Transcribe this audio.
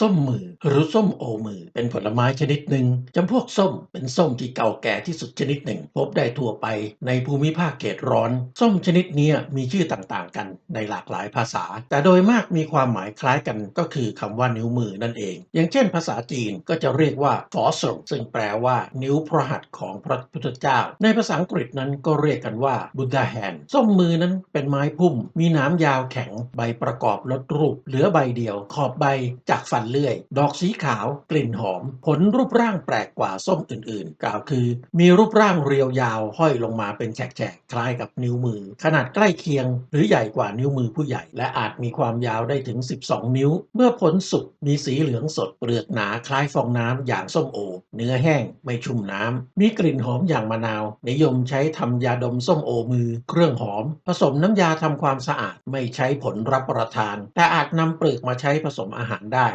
ส้มมือหรือส้มโอมือ เป็นผลไม้ชนิดหนึ่งจำพวกส้มเป็นส้มที่เก่าแก่ที่สุดชนิดหนึ่ง พบได้ทั่วไปในภูมิภาคเขตร้อน ส้มชนิดนี้มีชื่อต่างๆ กันในหลากหลายภาษา แต่โดยมากมีความหมายคล้ายกันก็คือคำว่านิ้วมือนั่นเอง อย่างเช่น ภาษาจีนก็จะเรียกว่า fossil ซึ่งแปลว่านิ้วพระหัตถ์ของพระพุทธเจ้า ในภาษาอังกฤษนั้นก็เรียกกันว่า Buddha hand ส้มมือนั้นเป็นไม้พุ่ม มีหน้ำยาวแข็งใบประกอบลดรูปเหลือใบเดียว ขอบใบจากฟันนเลื่อย ดอกสีขาว กลิ่นหอม ผลรูปร่างแปลกกว่าส้มอื่นๆ กล่าวคือ มีรูปร่างเรียวยาวห้อยลงมาเป็นแฉกๆ คล้ายกับนิ้วมือ ขนาดใกล้เคียง หรือใหญ่กว่านิ้วมือผู้ใหญ่ และอาจมีความยาวได้ถึง 12 นิ้ว เมื่อผลสุกมีสีเหลืองสดเปลือกหนาคล้ายฟองน้ำอย่างส้มโอ เนื้อแห้งไม่ชุ่มน้ำมีกลิ่นหอมอย่างมะนาว นิยมใช้ทำยาดมส้มโอมือ เครื่องหอม ผสมน้ำยาทำความสะอาดไม่ใช้ผลรับประทาน แต่อาจนำเปลือกมาใช้ผสมอาหารได้